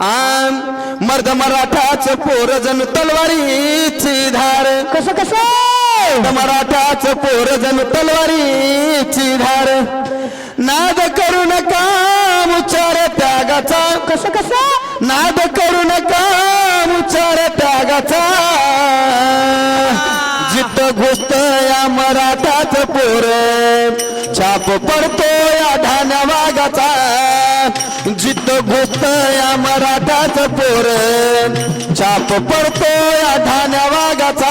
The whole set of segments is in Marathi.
आम मर्द मराठाच पोर जणू तलवारीची धार कसं कसं? मराठाच पोर जणू तलवारीची धार नाद करू नका उच्चार त्यागाचा. कसं कसं? नाद करू नका उच्चार त्यागाचा. जित घुसत या मराठाच पोर छाप पडतो या धान्या वागाचा जित घुसत या मराठाच पोर. छाप पडतो या धान्या वागाचा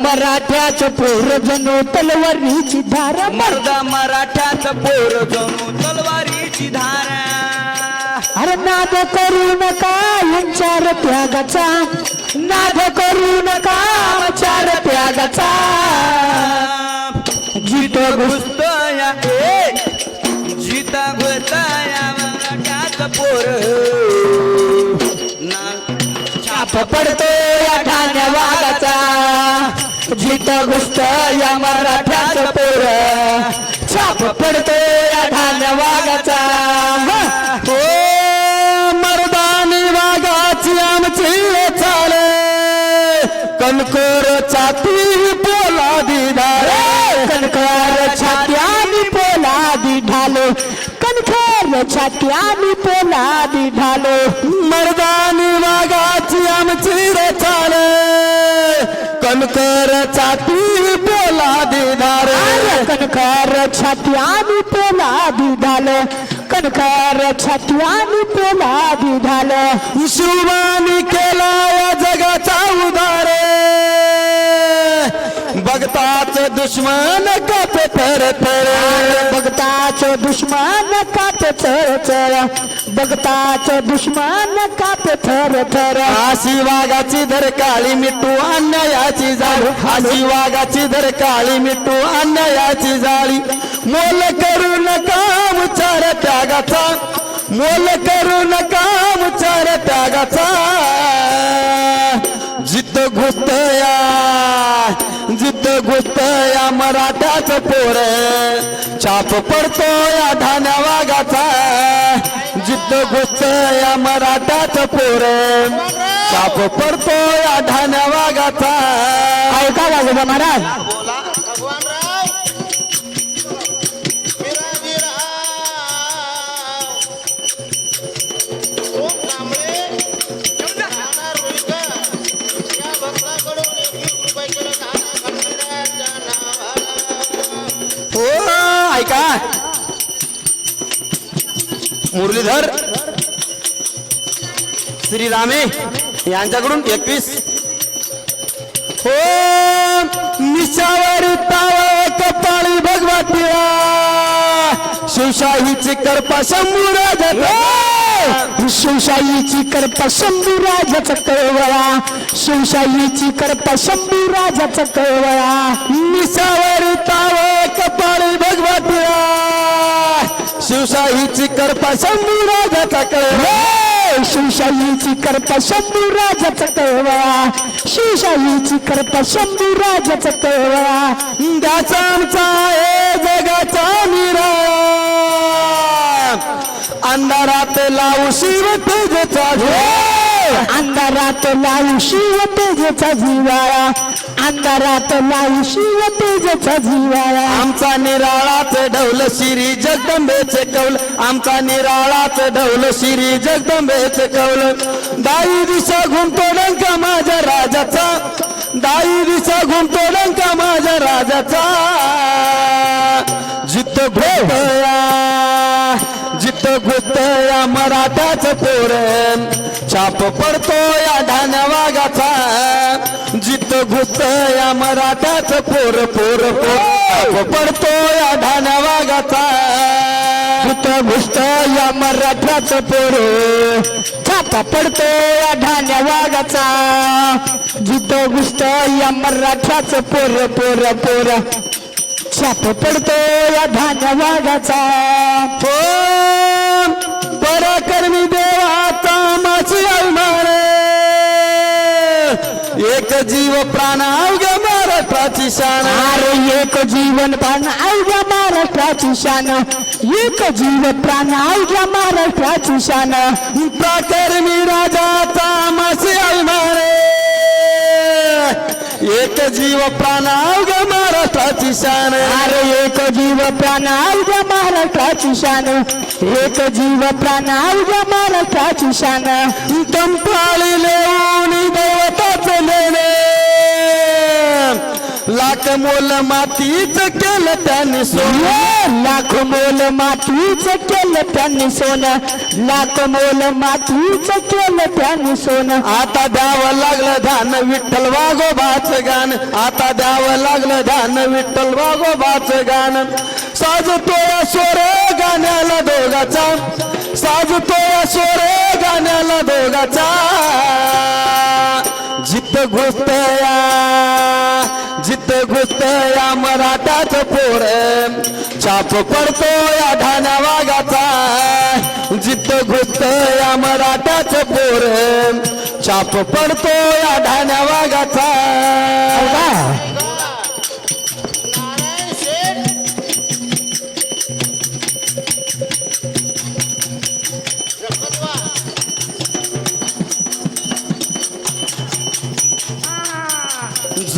मराठ्याच पोर जणू तलवारीची धार. मर्द मराठाच पोर जणू तलवारीची धारा. अरे नाद करू नका यांचार त्यागाचा. नाद करू नका चार त्यागाचा. जित घुसतया जिता पोर. छाप पडतो या ठाण्या वागाचा जित घुसत या मराठ्याच पोर. छाप पडतो या ठाण्या वागाचा हो मर्दानी वागाची आमची चाले. कणकोर छाती छात्यानी पोलादी ढालो. मर्दानी वागाची आमची रे चाले कणकर छाती पोलादी धारे कणकर छात्यानी पोलादी ढालो. कणकर छात्यानी पोलादी ढालो. शिवानी केला या जगाचा दुश्मन कापे थर थर बघताच दुश्मन काप चर चर। बघताच दुश्मन काप थर थर। आशी वाघाची धर काळी मिठू अन्यायाची जाळी। आशी वाघाची धर काळी मिठू अन्यायाची जाळी। मोल करू नका उच्चार त्यागाचा। मोल करू नका उच्चार त्यागाचा। जित घुसतया मराठाच पोर. छाप पडतो या धान्या वाघाचा. जिद्द घुसतया मराठाच पोर. छाप पडतो या धान्या वाघाचा. ऐका वाजोबा महाराज मुरलीधर श्री रामे यांच्याकडून एकवीस. हो निशावर ताव कपाळी भगवतीला शिवशाहीची करपा शंभू राजा हो, शिवशाहीची करपा शंभू राजाचा कळवळा. शिवशाहीची करपा शंभू राजाचा कळवळा. निशावर ताव कपाळी भगवतीला शिवशाहीची करपा शंभू राजाचा कळ हे शिवशाहीची करपा शंभू राजाचा कळवळा शिवशाहीची करपा शंभू राजाचा कळवळा त्याचा आमचा आहे जगाचा निराळा अंधारात लावू शिव तेजचा झोळ अंधारात लावू शिव तेजेचा जिवाळा. अंधारात लावू शिव तेजेचा जिवाळा. आमचा निराळाच ढवल शिरी जगदंबेचे कौल. आमचा निराळाच ढवल शिरी जगदंबेचे कौल. दाई दिशा घुमतो डंका माझ्या राजाचा. दाई दिशा घुमतो डंका माझ्या राजाचा. जित घोटया जित या मराठाच पोर. छाप पडतो या धानवागाचा जित घुसत या मराठाच पोर पोर पोर. छाप पडतो या धानवागाचा जित घुसत या मराठाच पोर. छाप पडतो हो! या ढाण्या जित घुसत या मराठ्याचं पोर पोर पोर. छाप पडतो या ढाण्या पोर जीव प्राण अवघ्या महाराष्ट्राची शान. अरे एक जीवन पान अवघ्या महाराष्ट्राची शान. एक जीव प्राण अवघ्या महाराष्ट्राची शान. प्राकर्मी राजाचा मासे अभिमान एक जीव प्राणावग महाराष्ट्राची शान. अरे एक जीव प्राण अवघ्या महाराष्ट्राची शान. एक जीव प्राण अवघ्या महाराष्ट्राची शान. कंपाळी लेऊन दैवताच लेणे. लाख मोल मातीच केलं त्यांनी सोनं. ये लाख मोल मातीच केलं त्यांनी सोनं. लाख मोल मातीच केलं त्यांनी सोनं. आता द्यावं लागलं धान विठ्ठल वागोबाच गाण. आता द्यावं लागलं धान विठ्ठल वागोबाच गाण. साजतोय सोर गाण्याला दोघाचा. साजतोय सोर गाण्याला दोघाचा. जिथं घुसतया जिथं घुसतया मराठाच पोर छाप पडतो या ढाण्या वागाचा जिथं घुसतया मराठाच पोर छाप पडतो या ढाण्या वागाचा हो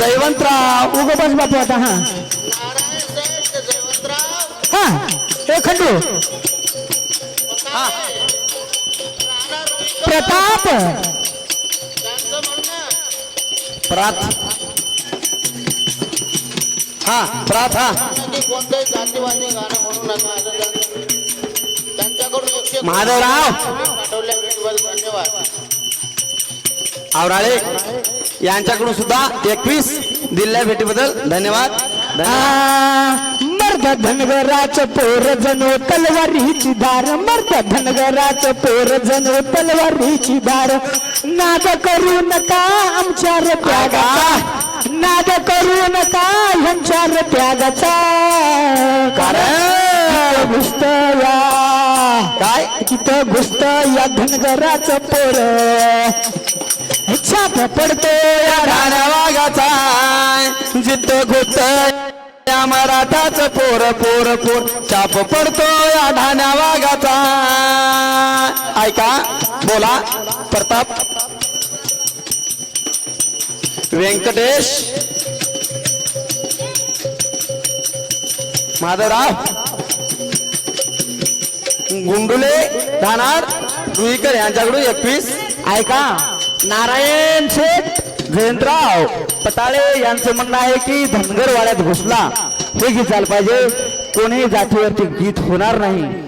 जयवंतराव उग बस बापू आता हा. ते हा हे खंडू. प्रताप. प्रात. हा प्रात हा. कोणतंही जातीवादी गाणं म्हणू नका असं त्यांचं त्यांच्याकडून एकशे महादेवराव. पाठवल्या भेटबद्दल धन्यवाद आवराळे. यांच्याकडून सुद्धा एकवीस दिलेल्या भेटीबद्दल धन्यवाद. मर्द धनगराच पोर जणू तलवारीची धार मर्द धनगराच पोर जणू तलवारीची धार नाद करू नका आमच्या रे त्यागाचा. नाद करू नका ह्यांच्या रे त्यागाचा. कारण घुसत या काय? तिथं घुसत या धनगराच पोर. छाप पडतो या ठाण्या वागाचा जित या मराठाच पोर पोर पोर. छाप पडतो या ढाण्या वागाचा ऐका बोला प्रताप. व्यंकटेश. माधवराव. गुंडुले धानार रुईकर यांच्याकडून एकवीस. ऐका. नारायण शेठ जयंतराव पताळे यांचं म्हणणं आहे की धनगर वाड्यात घुसला. हे गीत झालं पाहिजे कोणीही जातीवरती गीत होणार नाही.